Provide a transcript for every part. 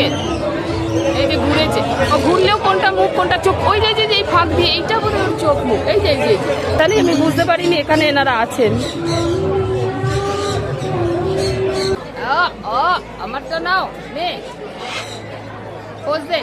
Second এই যে ঘুরেছে। ও ঘুরলেও কোনটা মুখ, কোনটা চোখ? ওই যে যে এই ফাঁক দিয়ে, এইটা বলে ওর চোখ মুখ। এই যে যে তাহলে আমি বুঝতে পারিনি এখানে এনারা আছেন। আমার তো নাও, নে। খোঁজ দে।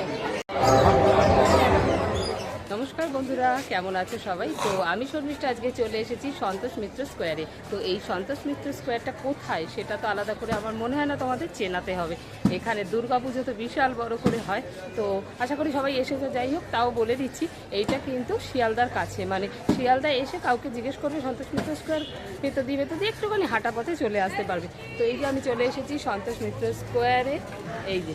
নমস্কার বন্ধুরা, কেমন আছো সবাই? তো আমি শর্মিষ্ঠা, আজকে চলে এসেছি সন্তোষ মিত্র স্কোয়ারে। তো এই সন্তোষ মিত্র স্কোয়ারটা কোথায় সেটা তো আলাদা করে আমার মনে হয় না তোমাদের চেনাতে হবে। এখানে দুর্গাপুজো তো বিশাল বড় করে হয়। তো আশা করি সবাই এসেছে, যাই হোক, তাও বলে দিচ্ছি, এইটা কিন্তু শিয়ালদার কাছে। মানে শিয়ালদা এসে কাউকে জিজ্ঞেস করবে, সন্তোষ মিত্র স্কোয়ার ভেতর দিয়ে ভেতর দিয়ে একটুখানি হাঁটা পথে চলে আসতে পারবে। তো এই যে আমি চলে এসেছি সন্তোষ মিত্র স্কোয়ারে। এই যে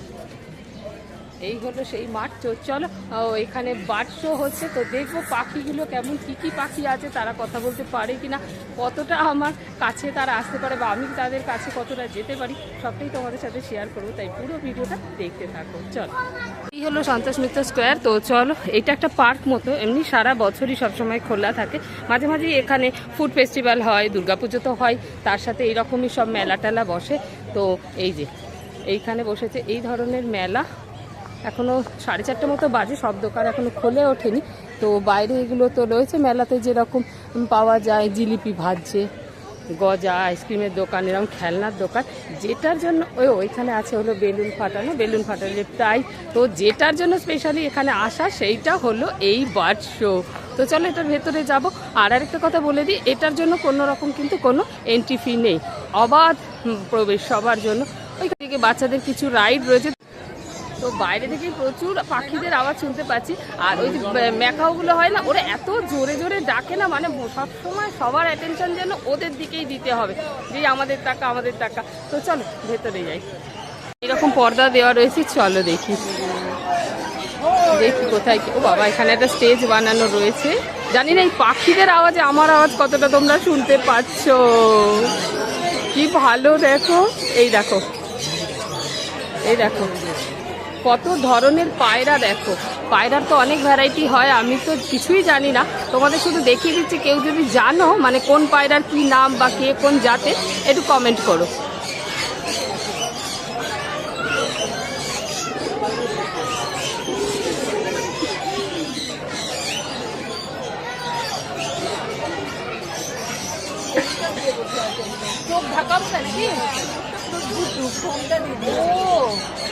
এই হলো সেই মাঠ। তো চলো এখানে বার্ড শো হচ্ছে। তো দেখব পাখিগুলো কেমন, কি কি পাখি আছে, তারা কথা বলতে পারে কিনা, কতটা আমার কাছে তারা আসতে পারে বা আমি তাদের কাছে কতটা যেতে পারি, সবটাই তোমাদের সাথে শেয়ার করব। তাই পুরো ভিডিওটা দেখতে থাকো। চলো। এই হলো সন্তোষ মিত্র স্কোয়ার তো চলো, এটা একটা পার্ক মতো। এমনি সারা বছরই সবসময় খোলা থাকে। মাঝে মাঝে এখানে ফুড ফেস্টিভ্যাল হয়, দুর্গাপুজো তো হয়, তার সাথে এইরকমই সব মেলা টেলা বসে। তো এই যে, এইখানে বসেছে। এই ধরনের মেলা এখনও সাড়ে চারটে মতো বাজে, সব দোকান এখনও খুলে ওঠেনি। তো বাইরে এগুলো তো রয়েছে, মেলাতে যেরকম পাওয়া যায়, জিলিপি ভাজছে, গজা, আইসক্রিমের দোকান, এরকম খেলনার দোকান। যেটার জন্য, ওই ওইখানে আছে হলো বেলুন ফাটানো, বেলুন ফাটানোর প্রায়, তো যেটার জন্য স্পেশালি এখানে আসা, সেইটা হলো এই বার্ড শো। তো চলো এটার ভেতরে যাব। আর আরেকটা কথা বলে দিই, এটার জন্য কোনো রকম কিন্তু কোনো এন্ট্রি ফি নেই। অবাধ প্রবেশ সবার জন্য। ওইখান থেকে বাচ্চাদের কিছু রাইড রয়েছে। তো বাইরে থেকে প্রচুর পাখিদের আওয়াজ শুনতে পাচ্ছি। আর ওই যে ম্যাকাওগুলো হয় না, ওরা এত জোরে জোরে ডাকে না মানে সবসময় সবার অ্যাটেনশন যেন ওদের দিকেই দিতে হবে। যে আমাদের টাকা আমাদের টাকা। তো চলো, ভেতরে যাই। এরকম পর্দা দেওয়া রয়েছে, চলো দেখি। দেখি কোথায় ও বাবা, এখানে একটা স্টেজ বানানো রয়েছে। জানি না, এই পাখিদের আওয়াজে আমার আওয়াজ কতটা তোমরা শুনতে পাচ্ছ। কি ভালো দেখো। এই দেখো। এই দেখো। কত ধরনের পায়রা দেখো। পায়রার তো অনেক ভ্যারাইটি হয় আমি তো কিছুই জানি না। তোমাদের শুধু দেখিয়ে দিচ্ছি কেউ যদি জানো মানে কোন পায়রার কি নাম বা কে কোন জাতে একটু কমেন্ট করো। ঢাকাবো নাকি? ও।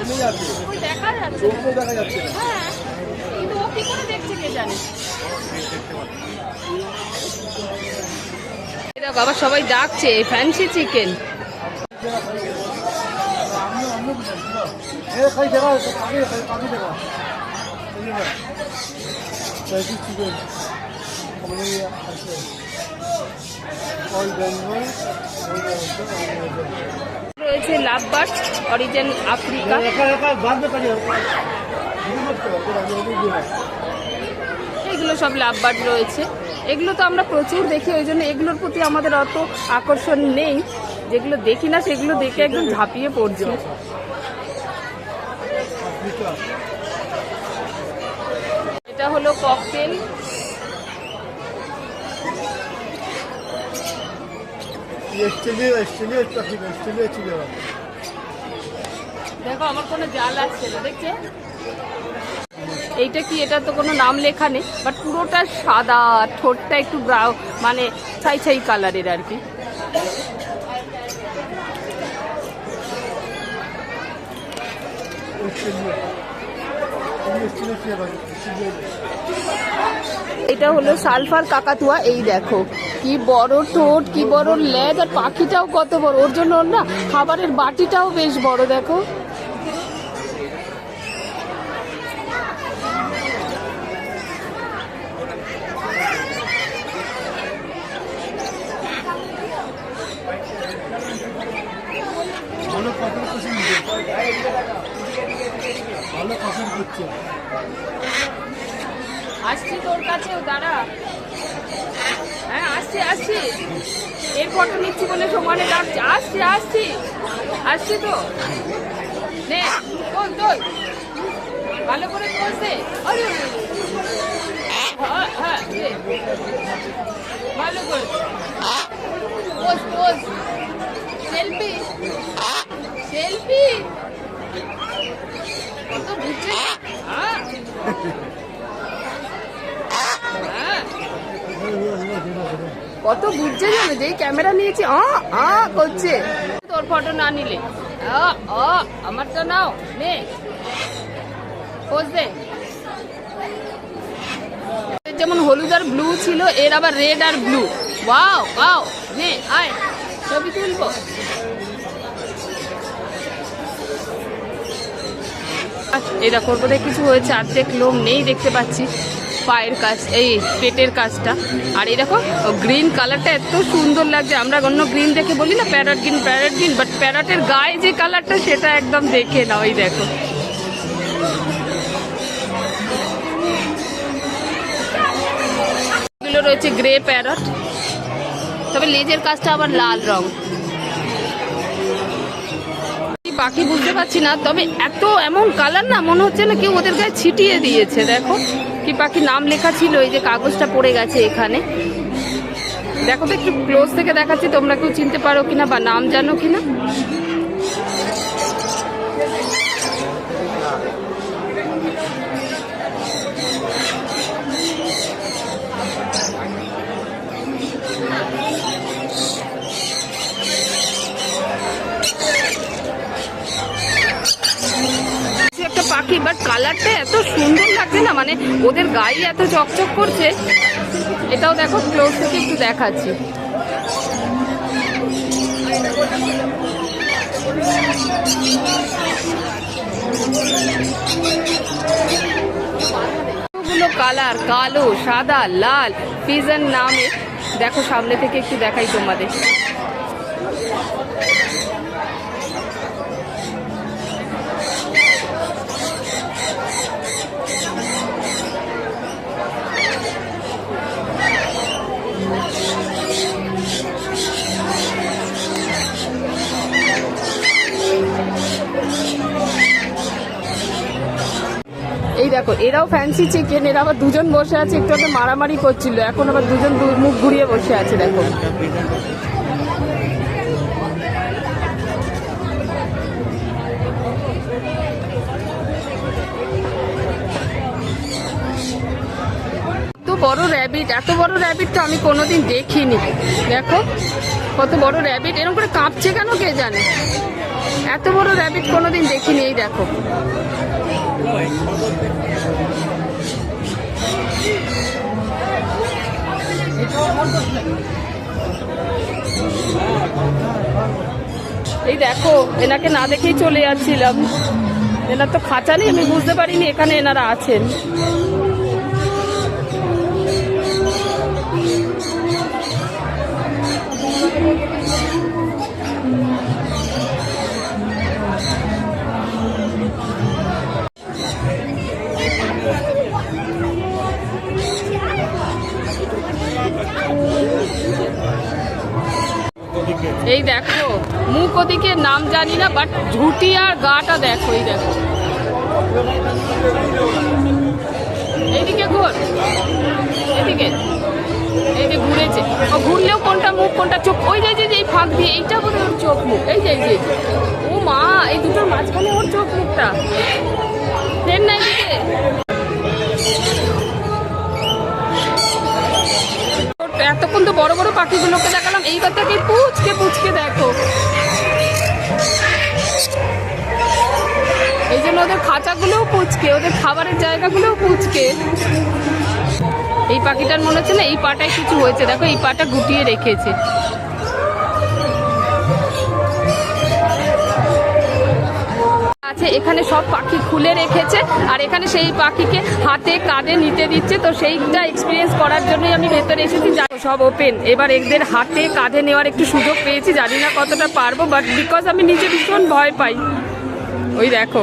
সামনেই আছে দেখা যাচ্ছে চোখও দেখা যাচ্ছে না। হ্যাঁ কিন্তু ও কি করে দেখছে কে জানে? বাবা সবাই ডাকছে ফ্যান্সি চিকেন রয়েছে লাভ লাভবাস অরিজিন আফ্রিকা। এগুলো সব লাভ বার্ড রয়েছে। এগুলো তো আমরা প্রচুর দেখি, ওই জন্য এগুলোর প্রতি আমাদের অত আকর্ষণ নেই। যেগুলো দেখি না, সেগুলো দেখে একদম ঝাঁপিয়ে পড়ছে। এটা হলো ককটেল দেখো আমার কোনো জাল আসছে না এইটা কি এটা তো কোনো নাম লেখা নেই বাট পুরোটা সাদা ঠোঁটটা একটু ব্রাউ মানে ছাই ছাই কালারের আর কি। স্টিলিও এটা হলো সালফার কাকাতুয়া, এই দেখো। কি বড় ঠোঁট, কি বড় লেজ, আর পাখিটাও কত বড়। ওর জন্য না খাবারের বাটিটাও বেশ বড়, দেখো। আসছি। তোর কাছেও দাঁড়া। হ্যাঁ আসছি আসছি। এর ফটো নিচ্ছি বলে সমানে ডাকছি আসছি আসছি। আসছি তো। নে, তোল তোল। ভালো করে দে। আরে। হ্যাঁ হ্যাঁ ভালো করে। Pose pose selfie. সেলফি। কত হ্যাঁ হ্যাঁ। কত বুঝছে জানো যেই ক্যামেরা নিয়েছি আ করছে। তোর ফটো না নিলে। আ আ আমারটা নাও, নে। যেমন হলুদ আর ব্লু ছিল, এর আবার রেড আর ব্লু ওয়াও নে, আয়, ছবি তুলবো। এটা করব কিছু হয়েছে অর্ধেক লোম নেই দেখতে পাচ্ছি। পায়ের কাজ, এই পেটের কাজটা। আর এই দেখো গ্রিন কালারটা এত সুন্দর লাগছে। আমরা অন্য গ্রিন দেখে বলি না parrot green parrot green but প্যারটের গায়ে যে কালারটা সেটা একদম দেখে নাও, এই দেখো। এগুলো রয়েছে গ্রে প্যারট তবে লেজের কাজটা আবার লাল রং। কি পাখি বুঝতে পারছি না, তবে এত এমন কালার না, মনে হচ্ছে না কেউ ওদের গায়ে ছিটিয়ে দিয়েছে, দেখো। কি পাখি নাম লেখা ছিল? এই যে কাগজটা পড়ে গেছে এখানে। দেখো তো একটু ক্লোজ থেকে দেখাচ্ছি, তোমরা কেউ চিনতে পারো কিনা বা নাম জানো কিনা? একটা পাখি বাট কালারটা এত সুন্দর লাগছে না? মানে ওদের গায়ে এত চকচক করছে। এটাও দেখো ক্লোজ থেকে একটু দেখাচ্ছি। কালার কালো, সাদা, লাল পিজন নামে। দেখো, সামনে থেকে একটু দেখাই তোমাদের। দেখো, এরাও ফ্যান্সি চিকেন এরা আবার দুজন বসে আছে, একটু আগে মারামারি করছিল, এখন আবার দুজন মুখ ঘুরিয়ে বসে আছে, দেখো। বড় র্যাবিট এত বড় র্যাবিট তো আমি কোনোদিন দেখিনি। দেখো, কত বড় র্যাবিট এরকম করে কাঁপছে কেন কে জানে? এত বড় র্যাবিট কোনোদিন দেখিনি, এই দেখো। এই দেখো, এনাকে না দেখেই চলে যাচ্ছিলাম। এনার তো খাঁচা নেই, আমি বুঝতে পারিনি এখানে এনারা আছেন। এই দেখো, মুখ ওদিকে নাম জানি না বাট ঝুটি আর গাটা দেখো, এই দেখো। এইদিকে ঘোর। এদিকে এই যে ঘুরেছে। ও, ঘুরলেও কোনটা মুখ, কোনটা চোখ? ওই যে যে এই ফাঁক দিয়ে, এইটা বলে ওর চোখ মুখ। এই যে যে ও মা, এই দুটোর মাঝখানে ওর চোখ মুখটা। ট্রেন নাই এতক্ষণ তো বড় বড় পাখিগুলোকে দেখালাম, এইবার থেকে পুচকে পুচকে দেখো। এই জন্য ওদের খাঁচাগুলোও পুচকে, ওদের খাবারের জায়গাগুলোও পুচকে। এই পাখিটার মনে হচ্ছে না এই পাটায় কিছু হয়েছে। দেখো, এই পাটা গুটিয়ে রেখেছে। আছে, এখানে সব পাখি খুলে রেখেছে, আর এখানে সেই পাখিকে হাতে কাঁধে নিতে দিচ্ছে। তো সেইটা এক্সপিরিয়েন্স করার জন্যই আমি ভেতরে এসেছি। সব ওপেন এবার এদের হাতে কাঁধে নেওয়ার একটু সুযোগ পেয়েছি। জানি না কতটা পারব বাট বিকজ আমি নিজে ভীষণ ভয় পাই। ওই দেখো।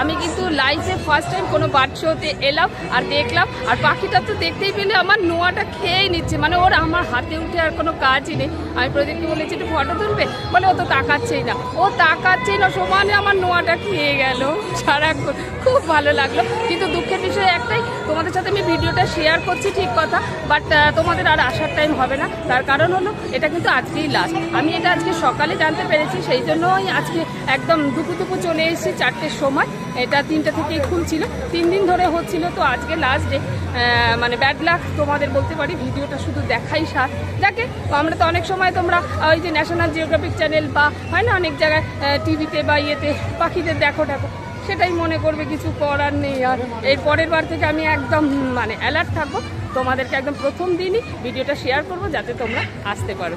আমি কিন্তু লাইফে ফার্স্ট টাইম কোনো বার্ড শোতে এলাম আর দেখলাম। আর পাখিটা তো দেখতেই পেলে, আমার নোয়াটা খেয়েই নিচ্ছে। মানে ওর আমার হাতে উঠে আর কোনো কাজই নেই। আমি প্রদীপকে বলেছি, একটু ফটো তুলবে? বলে, ও তো তাকাচ্ছেই না। ও তাকাচ্ছেই না, সমানে আমার নোয়াটা খেয়ে গেল। সারাক্ষণ খুব ভালো লাগল। কিন্তু দুঃখের বিষয় একটাই তোমাদের সাথে আমি ভিডিওটা শেয়ার করছি ঠিক কথা বাট তোমাদের আর আসার টাইম হবে না। তার কারণ হলো, এটা কিন্তু আজকেই লাস্ট আমি এটা আজকে সকালে জানতে পেরেছি, সেই জন্যই আজকে একদম দুপুর দুপুর চলে এসেছি চারটের সময়। এটা তিনটা থেকেই খুলছিল। তিন দিন ধরে হচ্ছিল, তো আজকে লাস্ট ডে মানে ব্যাড লাক তোমাদের বলতে পারি, ভিডিওটা শুধু দেখাই সার। দেখে আমরা তো অনেক সময় তোমরা ওই যে ন্যাশনাল জিওগ্রাফিক চ্যানেল বা, হয় না অনেক জায়গায় টিভিতে বা ইয়েতে পাখিদের দেখো দেখো সেটাই মনে করবে, কিছু করার নেই। আর এর পরের বার থেকে আমি একদম মানে অ্যালার্ট থাকব। তোমাদেরকে একদম প্রথম দিনই ভিডিওটা শেয়ার করব, যাতে তোমরা আসতে পারো।